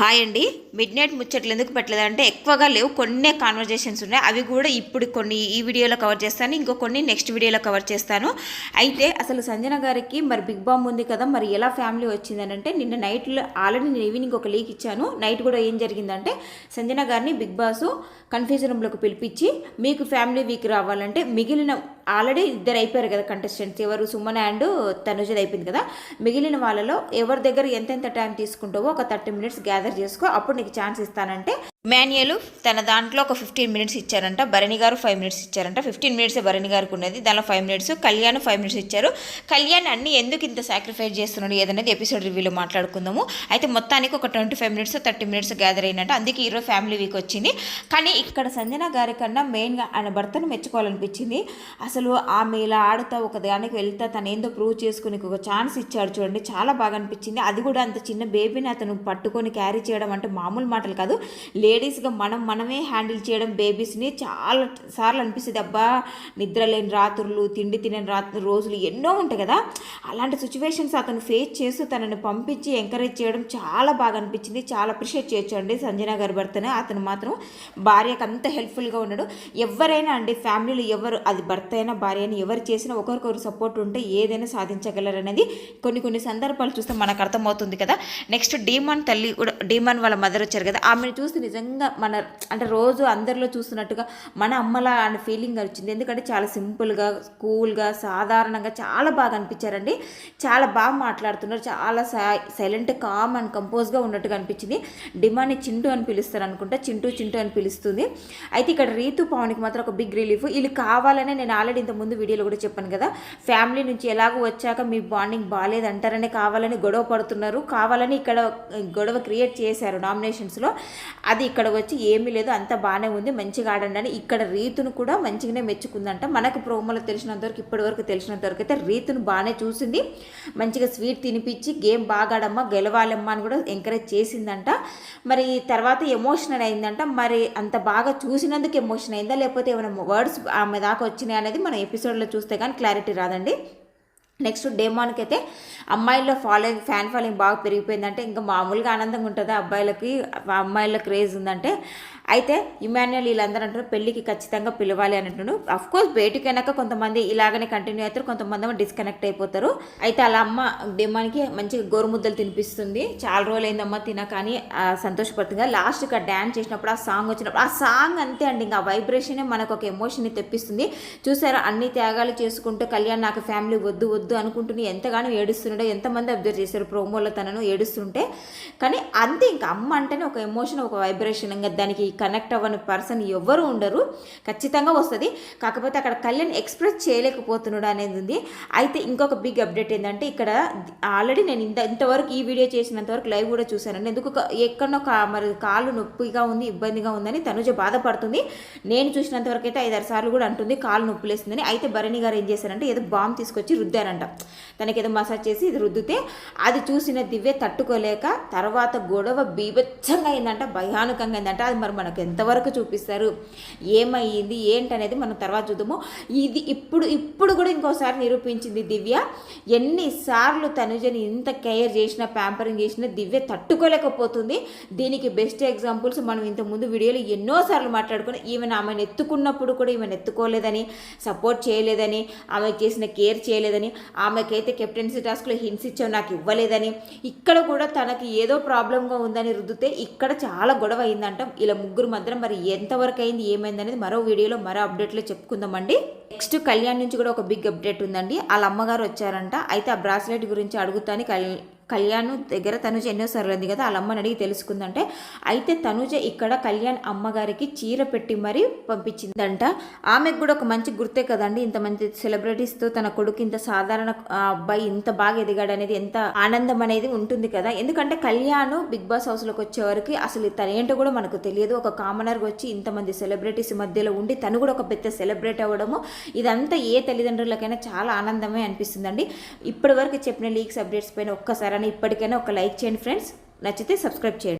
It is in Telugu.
హాయ్ అండి. మిడ్ నైట్ ముచ్చట్లు ఎందుకు పెట్టలేదంటే ఎక్కువగా లేవు. కొన్ని కాన్వర్జేషన్స్ ఉన్నాయి. అవి కూడా ఇప్పుడు కొన్ని ఈ వీడియోలో కవర్ చేస్తాను. ఇంకో కొన్ని నెక్స్ట్ వీడియోలో కవర్ చేస్తాను. అయితే అసలు సంజన గారికి మరి బిగ్ బామ్ ఉంది కదా మరి ఎలా ఫ్యామిలీ వచ్చిందని అంటే నిన్న నైట్లో ఆల్రెడీ నేను ఈవినింగ్ ఒక లీక్ ఇచ్చాను. నైట్ కూడా ఏం జరిగిందంటే సంజన గారిని బిగ్ బాస్ కన్ఫ్యూజన్ రూమ్లోకి పిలిపించి మీకు ఫ్యామిలీ వీక్ రావాలంటే మిగిలిన ఆల్రెడీ ఇద్దరు అయిపోయారు కదా కంటెస్టెంట్స్ ఎవరు సుమన్ అండ్ తనుజది అయిపోయింది కదా. మిగిలిన వాళ్ళలో ఎవరి దగ్గర ఎంతెంత టైం తీసుకుంటావో ఒక థర్టీ మినిట్స్ గ్యాదర్ చేసుకో అప్పుడు నీకు ఛాన్స్ ఇస్తానంటే మాన్యుయల్ తన దాంట్లో ఒక ఫిఫ్టీన్ మినిట్స్ ఇచ్చారంట భరణి గారు ఫైవ్ మినిట్స్ ఇచ్చారంట. ఫిఫ్టీన్ మినిట్స్ భరణి గారికి ఉన్నది దానిలో five minutes Kalyan five minutes ఇచ్చారు. కళ్యాణ్ అన్ని ఎందుకు ఇంత సాక్రిఫైస్ చేస్తున్నాడు ఏదనేది ఎపిసోడ్ రివ్యూలో మాట్లాడుకుందాము. అయితే మొత్తానికి ఒక twenty five minutes thirty minutes gather అయినట్టు అందుకే ఈరోజు ఫ్యామిలీ వీక్ వచ్చింది. కానీ ఇక్కడ సంజన గారి కన్నా మెయిన్గా ఆయన భర్తను మెచ్చుకోవాలనిపించింది. అసలు ఆమె ఇలా ఆడుతా ఒక దానికి వెళ్తా తను ఏందో ప్రూవ్ చేసుకుని ఒక ఛాన్స్ ఇచ్చాడు చూడండి చాలా బాగా అనిపించింది. అది కూడా అంత చిన్న బేబీని అతను పట్టుకొని క్యారీ చేయడం అంటే మామూలు మాటలు కాదు. లేడీస్గా మనం మనమే హ్యాండిల్ చేయడం బేబీస్ని చాలా సార్లు అనిపిస్తుంది అబ్బా నిద్ర లేని రాత్రులు తిండి తినని రాత్రి రోజులు ఎన్నో ఉంటాయి కదా. అలాంటి సిచ్యువేషన్స్ అతను ఫేస్ చేస్తూ తనని పంపించి ఎంకరేజ్ చేయడం చాలా బాగా అనిపించింది చాలా అప్రిషియేట్ చేయొచ్చు అండి సంజన గారి భర్తనే. అతను మాత్రం భార్యకు అంత హెల్ప్ఫుల్గా ఉన్నాడు. ఎవరైనా అండి ఫ్యామిలీలో ఎవరు అది భర్త అయినా భార్య అయినా ఎవరు చేసినా ఒకరికొకరు సపోర్ట్ ఉంటే ఏదైనా సాధించగలరు అనేది కొన్ని కొన్ని సందర్భాలు చూస్తే మనకు అర్థమవుతుంది కదా. నెక్స్ట్ డీమాన్ తల్లి కూడా డీమాన్ వాళ్ళ మదర్ వచ్చారు కదా. ఆమెను చూస్తే నిజంగా మన అంటే రోజు అందరిలో చూస్తున్నట్టుగా మన అమ్మలా అనే ఫీలింగ్ వచ్చింది. ఎందుకంటే చాలా సింపుల్గా కూల్గా సాధారణంగా చాలా బాగా అనిపించారండి. చాలా బాగా మాట్లాడుతున్నారు. చాలా సైలెంట్ కామ్ అండ్ కంపోజ్గా ఉన్నట్టుగా అనిపించింది. డిమాండ్ని చింటూ అని పిలుస్తారు అనుకుంటా. చింటూ చింటూ అని పిలుస్తుంది. అయితే ఇక్కడ రీతు పవన్కి మాత్రం ఒక బిగ్ రిలీఫ్ వీళ్ళు కావాలనే నేను ఆల్రెడీ ఇంతకుముందు ముందు వీడియోలో కూడా చెప్పాను కదా. ఫ్యామిలీ నుంచి ఎలాగో వచ్చాక మీ బాండింగ్ బాగాలేదంటారని కావాలని గొడవ పడుతున్నారు. కావాలని ఇక్కడ గొడవ క్రియేట్ చేశారు నామినేషన్స్లో అది ఇక్కడ వచ్చి ఏమీ లేదు అంత బాగానే ఉంది మంచిగా ఆడండి అని ఇక్కడ రీతును కూడా మంచిగానే మెచ్చుకుందంట. మనకు ప్రోమోలో తెలిసినంతవరకు ఇప్పటివరకు తెలిసినంతవరకు అయితే రీతును బాగానే చూసింది. మంచిగా స్వీట్ తినిపించి గేమ్ బాగా ఆడమ్మా గెలవాలమ్మా అని కూడా ఎంకరేజ్ చేసిందంట. మరి తర్వాత ఎమోషనల్ అయిందంట. మరి అంత బాగా చూసినందుకు ఎమోషన్ అయిందా? లేకపోతే ఏమైనా వర్డ్స్ ఆమె దాకా వచ్చినాయి అనేది మనం ఎపిసోడ్లో చూస్తే కానీ క్లారిటీ రాదండి. నెక్స్ట్ డేమాన్కి అయితే అమ్మాయిల్లో ఫాలోయింగ్ ఫ్యాన్ ఫాలోయింగ్ బాగా పెరిగిపోయిందంటే ఇంకా మామూలుగా ఆనందంగా ఉంటుంది. అబ్బాయిలకి అమ్మాయిల క్రేజ్ ఉందంటే అయితే ఇమాన్యుయల్ వీళ్ళందరూ అంటారు పెళ్ళికి ఖచ్చితంగా పిలవాలి అని అంటున్నాడు అఫ్ కోర్స్ బయటికి అయినాక కొంతమంది ఇలాగనే కంటిన్యూ అవుతారు కొంతమంది డిస్కనెక్ట్ అయిపోతారు. అయితే అలా అమ్మ డెమాన్కి మంచిగా గోరుముద్దలు తినిపిస్తుంది. చాలా రోజులు అయిందమ్మ తిన కానీ సంతోషపడుతుంది లాస్ట్కి ఆ డ్యాన్స్ చేసినప్పుడు ఆ సాంగ్ వచ్చినప్పుడు ఆ సాంగ్ అంతే అండి. ఇంకా వైబ్రేషనే మనకు ఒక ఎమోషన్ని తెప్పిస్తుంది. చూసారా అన్ని త్యాగాలు చేసుకుంటూ కళ్యాణ్ నాకు ఫ్యామిలీ వద్దు వద్దు అనుకుంటుని ఎంతగానో ఏడుస్తున్నాడో ఎంతమంది అబ్జర్వ్ చేశారు ప్రోమోలో తనను ఏడుస్తుంటే. కానీ అంతే ఇంకా అమ్మ అంటేనే ఒక ఎమోషన్ ఒక వైబ్రేషన్ ఇంకా దానికి కనెక్ట్ అవ్వని పర్సన్ ఎవ్వరు ఉండరు. ఖచ్చితంగా వస్తుంది. కాకపోతే అక్కడ కళ్యాణ్ ఎక్స్ప్రెస్ చేయలేకపోతున్నాడు అనేది ఉంది. అయితే ఇంకొక బిగ్ అప్డేట్ ఏంటంటే ఇక్కడ ఆల్రెడీ నేను ఇంత ఇంతవరకు ఈ వీడియో చేసినంతవరకు లైవ్ కూడా చూశాను. ఎందుకు ఎక్కడో మరి కాళ్ళు నొప్పిగా ఉంది ఇబ్బందిగా ఉందని తనుజ బాధపడుతుంది. నేను చూసినంతవరకు అయితే ఐదారు సార్లు కూడా అంటుంది కాళ్ళు నొప్పులేస్తుందని. అయితే భరణి గారు ఏం చేశారంటే ఏదో బాంబు తీసుకొచ్చి రుద్దారంట. తనకి ఏదో మసాజ్ చేసి ఇది రుద్దితే అది చూసిన దివ్య తట్టుకోలేక తర్వాత గొడవ బీభత్సంగా అయిందంట భయానకంగా అయిందంట. అది మరి మనకు ఎంతవరకు చూపిస్తారు? ఏమయ్యింది? ఏంటనేది మనం తర్వాత చూద్దాము. ఇది ఇప్పుడు ఇప్పుడు కూడా ఇంకోసారి నిరూపించింది దివ్య. ఎన్నిసార్లు తనుజని ఇంత కేర్ చేసినా ప్యాంపరింగ్ చేసినా దివ్య తట్టుకోలేకపోతుంది. దీనికి బెస్ట్ ఎగ్జాంపుల్స్ మనం ఇంతకుముందు వీడియోలో ఎన్నోసార్లు మాట్లాడుకుని ఈమెను ఆమెను ఎత్తుకున్నప్పుడు కూడా ఈమెను ఎత్తుకోలేదని సపోర్ట్ చేయలేదని ఆమె చేసిన కేర్ చేయలేదని ఆమెకైతే కెప్టెన్సీ టాస్క్లో హింట్స్ ఇచ్చావు నాకు ఇవ్వలేదని. ఇక్కడ కూడా తనకి ఏదో ప్రాబ్లంగా ఉందని రుద్దితే ఇక్కడ చాలా గొడవ అయిందంట. ఇలా ముగ్గురు మాత్రం మరి ఎంతవరకు అయింది ఏమైంది అనేది మరో వీడియోలో మరో అప్డేట్లో చెప్పుకుందామండి. నెక్స్ట్ కళ్యాణ్ నుంచి కూడా ఒక బిగ్ అప్డేట్ ఉందండి. వాళ్ళ అమ్మగారు వచ్చారంట. అయితే ఆ బ్రాస్లెట్ గురించి అడుగుతాని కళ్యాణ్ దగ్గర తనుజ ఎన్నోసార్లు ఉంది కదా వాళ్ళ అమ్మని అడిగి తెలుసుకుందంటే అయితే తనుజ ఇక్కడ కళ్యాణ్ అమ్మగారికి చీర పెట్టి మరీ పంపించిందంట. ఆమెకు కూడా ఒక మంచి గుర్తే కదండి ఇంత మంచి సెలబ్రిటీస్తో తన కొడుకు ఇంత సాధారణ అబ్బాయి ఇంత బాగా ఎదిగాడు అనేది ఎంత ఆనందం అనేది ఉంటుంది కదా. ఎందుకంటే కళ్యాణ్ బిగ్ బాస్ హౌస్లోకి వచ్చే వరకు అసలు తనేంటో కూడా మనకు తెలియదు. ఒక కామనర్గా వచ్చి ఇంతమంది సెలబ్రిటీస్ మధ్యలో ఉండి తను కూడా ఒక పెద్ద సెలబ్రేట్ అవ్వడము ఇదంతా ఏ తల్లిదండ్రులకైనా చాలా ఆనందమే అనిపిస్తుందండి. ఇప్పటి వరకు చెప్పిన లీక్స్ అప్డేట్స్ పైన ఒక్కసారి ఇప్పటికైనా ఒక లైక్ చేయండి ఫ్రెండ్స్. నచ్చితే సబ్స్క్రైబ్ చేయండి.